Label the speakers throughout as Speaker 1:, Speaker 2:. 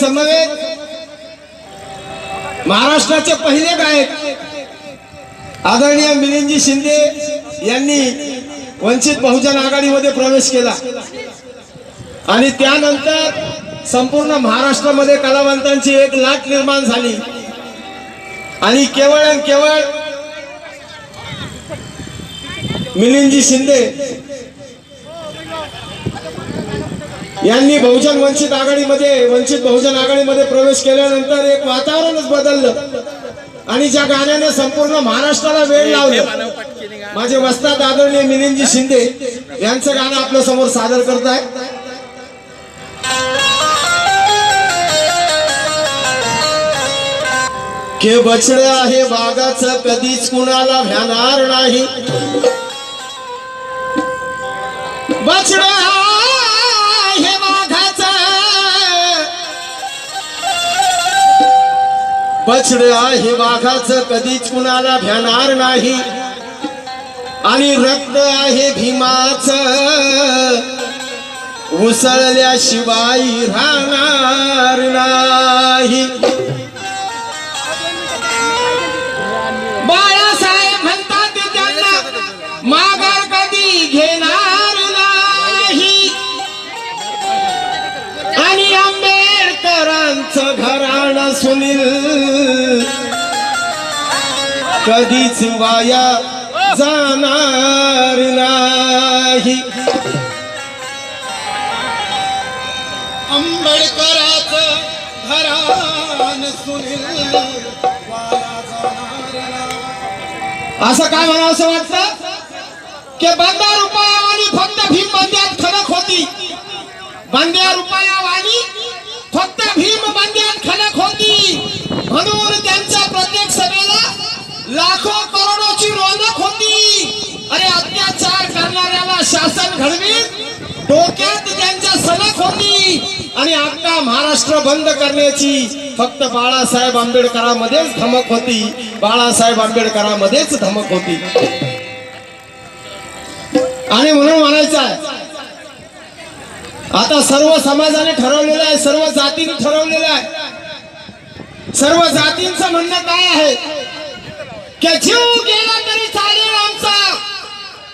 Speaker 1: समवेत महाराष्ट्राचे पहिले गायक आदरणीय मिलिंदजी शिंदे यांनी वंचित बहुजन आघाडीमध्ये प्रवेश केला. आणि त्यानंतर संपूर्ण महाराष्ट्रामध्ये कलावंतांची एक लाट निर्माण झाली. आणि केवळ आणि केवळ मिलिंदजी शिंदे यांनी बहुजन वंचित आघाडीमध्ये वंचित बहुजन आघाडीमध्ये प्रवेश केल्यानंतर एक वातावरणच बदललं. आणि ज्या गाण्याने संपूर्ण महाराष्ट्राला वेळ लावलं. माझे वस्तात आदरणीय मिलिंदजी शिंदे यांचं गाणं आपल्यासमोर सादर करत आहे के बछडे आहे वाघाच कधीच कुणाला भ्याणार नाही. बछडे! पचड्या हे वाघाच कधीच कुणाला भ्यानार नाही. आणि रक्त आहे भीमाच. उसळल्याशिवाय राहणार नाही. बाळासाहेब म्हणतात त्यांना माघार कधी घेणार नाही. आणि आंबेडकरांचं घराणं सुनील कधीच वाया जाणार नाही. आंबेडकराचं घराण सुनील. असं काय म्हणावं असं वाटतं? की बंदा रुपयावानी फक्त भीम बंद्यात खडक होती. बंद्या रुपयावानी फक्त भीम बंद्यात खडक होती. म्हणून त्यांच्या प्रत्येक शासन घडवीत डोक्यात त्यांच्या सलक होती. आणि आता महाराष्ट्र बंद करण्याची फक्त बाळासाहेब आंबेडकरामध्येच धमक होती. बाळासाहेब आंबेडकरामध्येच धमक होती. आणि म्हणून म्हणायचं आहे आता सर्व समाजाने ठरवलेलं आहे सर्व जातीने ठरवलेलं आहे. सर्व जातींचं म्हणणं काय आहे? की जीव गेला तरी चालेल आमचा.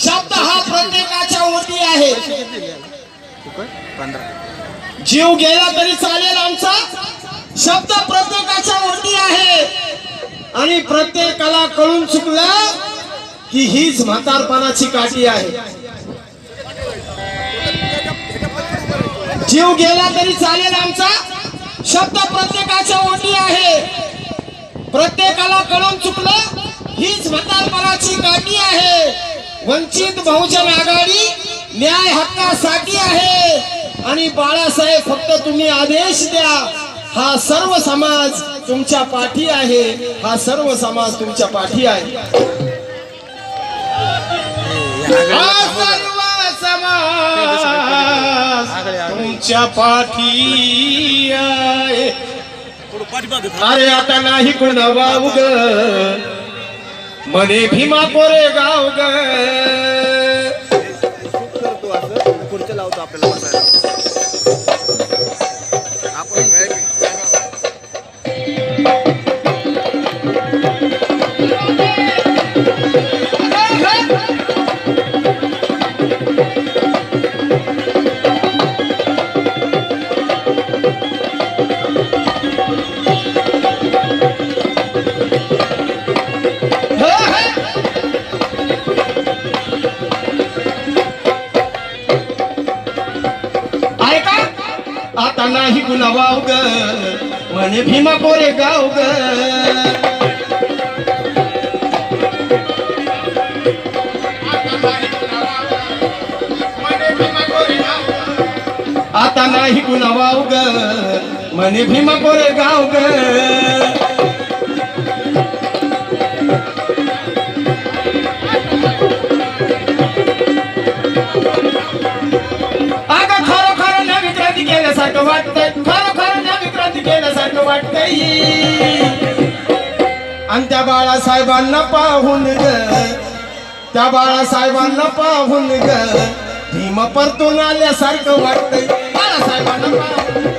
Speaker 1: शब्द हा प्रत्येकाच्या ओटी आहे. जीव गेला तरी चालेल आमचा. शब्द प्रत्येकाच्या ओटी आहे. आणि प्रत्येकाला कळून चुकलं की हीच म्हातारपणाची काठी आहे. जीव गेला तरी चालेल आमचा. शब्द प्रत्येकाच्या ओटी आहे. प्रत्येकाला कळून चुकलं हीच म्हातारपणाची काठी आहे. वंचित बहुजन आघाडी न्याय हक्कासाठी आहे. आणि बाळासाहेब फक्त तुम्ही आदेश द्या. हा सर्व समाज तुमच्या पाठी आहे. हा सर्व समाज तुमच्या पाठी आहे. हा सर्व समाज तुमच्या पाठी आहे. अरे आता नाही कोण वाव ग मने भीमा कोरे गाव ग.
Speaker 2: पुढचं लावतो आपल्याला.
Speaker 1: नाही वाव ग मने भीमा कोरे गाव ग आता नाही वाव ग मने भीमा कोरे गाव ग बाळासाहेबांना पाहून ग त्या बाळासाहेबांना पाहून ग भीम परतून आल्यासारखं वाटतंय बाळासाहेबांना पाहून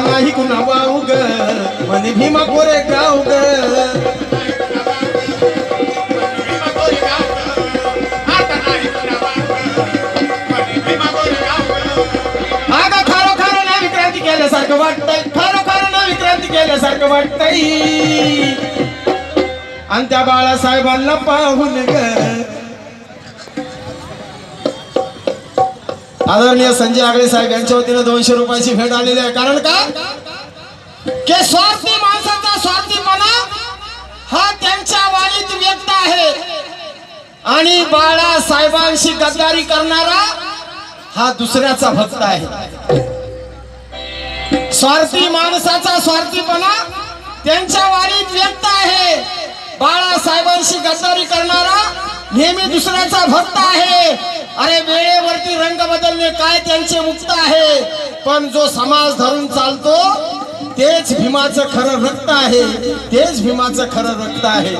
Speaker 1: नाही कुणा वाऊ ग म्हणे भीमा कोरे केल्यासारखं वाटतई आणि त्या बाळासाहेबांना पाहून ग. आदरणीय संजय आगळे साहेब यांच्या वतीनं दोनशे रुपयाची भेट आलेली आहे. कारण का? के स्वार्थी माणसाचा स्वार्थी मना हा त्यांच्या वाईत व्यक्त आहे. आणि बाळासाहेबांशी गद्दारी करणारा हा दुसऱ्याचा भक्त आहे. स्वार्थी माणसाचा स्वार्थीपणा त्यांच्या वारीत व्यक्त आहे. बाळासाहेबांशी गद्दारी करणारा नेहमी दुसऱ्याचा भक्त आहे. अरे वेळेवरती रंग बदलणे काय त्यांचे मुक्त आहे? पण जो समाज धरून चालतो तेच भीमाचं खरं रक्त आहे. तेच भीमाचं खरं रक्त आहे.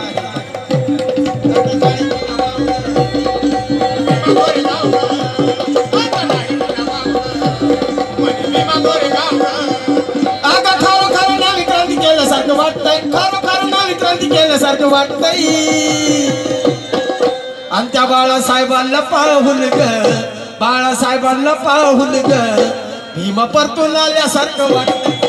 Speaker 1: वाटतंय. खरं खरं ना विक्रांती केल्यासारखं वाटतंय. आणि त्या बाळासाहेबांना पाहून ग बाळासाहेबांना पाहून ग भीमा परतून आल्यासारखं वाटत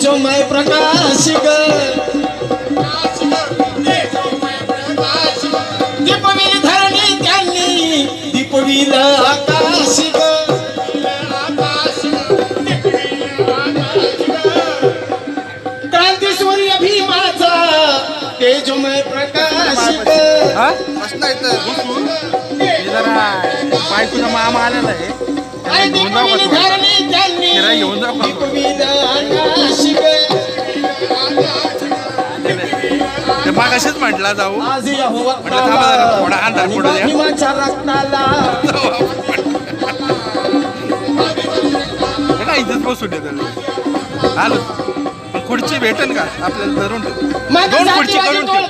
Speaker 1: जो मैं प्रकाश दीपवी धरणी त्यांनी दीपवीर आकाश ग. क्रांती सूर्य भीमाचा तेजोमय प्रकाश ग.
Speaker 3: हा?
Speaker 2: प्रश्न
Speaker 3: मामा आलेला आहे. मागाशीच म्हटला जाऊ. म्हटलं थांबा जरा, थोडा अंधार पडू द्या.
Speaker 1: भीमाच्या रत्नाला
Speaker 3: काय इथेच बसून येतात आलो. खुर्ची भेटेल का? आपल्याला धरून दोन खुर्ची करून ठेव.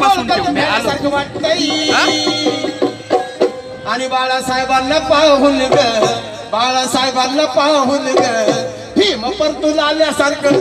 Speaker 3: बसून ठेव.
Speaker 1: आणि बाळासाहेबांना पाहून ग बाळासाहेबांना पाहून ग. भीम परतून आल्यासारखं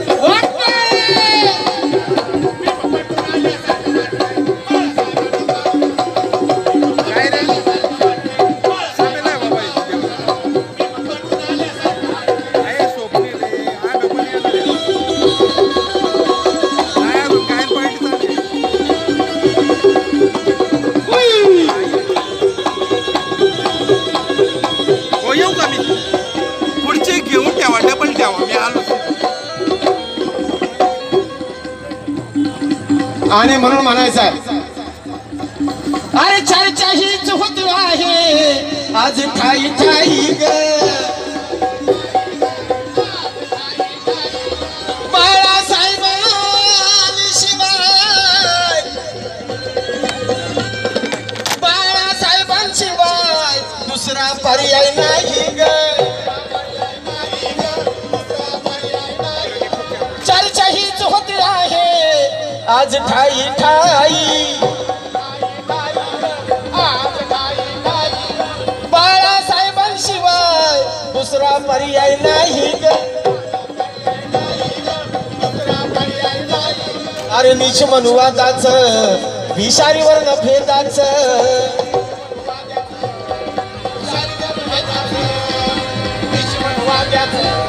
Speaker 1: आणि म्हणून म्हणायचं आहे. अरे चर्चा हीच होत आहे. आज ठाई ठाई ग. आज ठाई ठाई। बाळासाहेबांशिवाय दुसरा पर्याय नाही ग. अरे निश मनुवादाच विषारीवर न भेदाच. अरे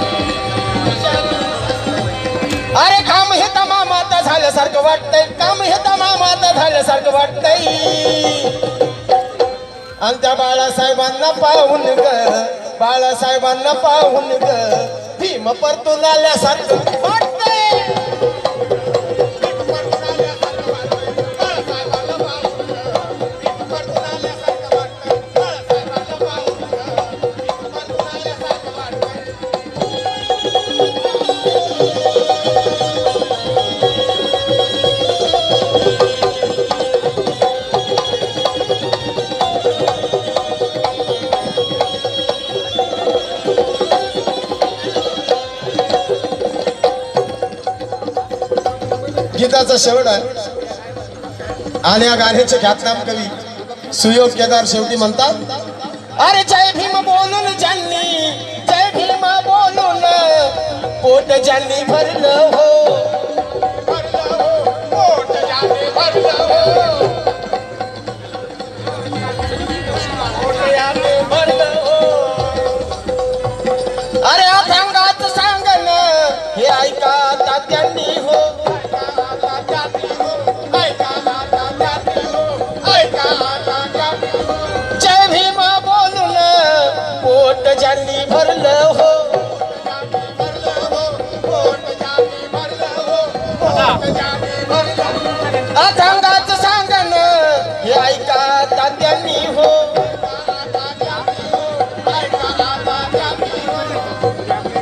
Speaker 1: झाल्यासारखं वाटतंय. काम हे तमामात झाल्यासारखं वाटतंय. आणि त्या बाळासाहेबांना पाहून ग बाळासाहेबांना पाहून ग भीम परतून आल्यासारखं. गीताचा शेवट आहे आणि या गाण्याचे ख्यातनाम कवी सुयोग केदार शेवटी म्हणतात अरे जय भीम बोलून ज्यांनी जय भीम बोलून पोट ज्यांनी भरलं हो भरलं हो. अरे अभंगात सांगन हे ऐका तात्यांनी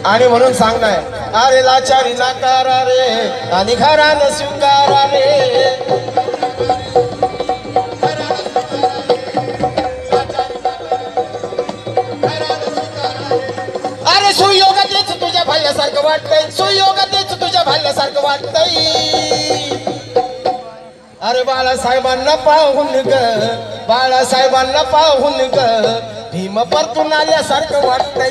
Speaker 1: आणि म्हणून सांगणार अरे लाचारी नाकारा रे आणि घरानं स्वीकारा रे. अरे सुयोगातेच तुझ्या भाल्यासारखं वाटतंय सुयोगातेच तुझ्या भाल्यासारखं वाटतंय. अरे बाळासाहेबांना पाहून ग बाळासाहेबांना पाहून ग भीम परतून आल्यासारखं वाटतंय.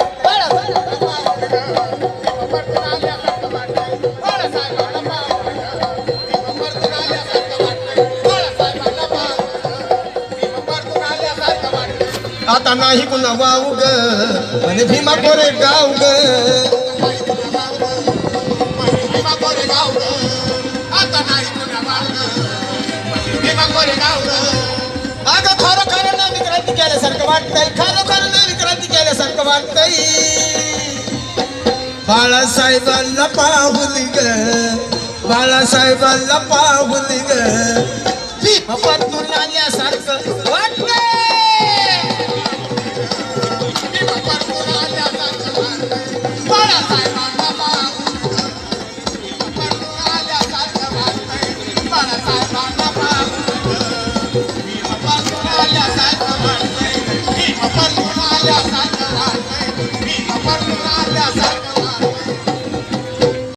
Speaker 1: आता नाही कुणा वाऊ ग आणि भीमा कोरे गाव ग अगं खरं खरं ना विक्रांती केल्यासारखं वाटतंय खरं खरं ना विक्रांती केल्यासारखं वाटतंय. बाळासाहेबांना पाहुली ग बाळासाहेबांना पाहुली ग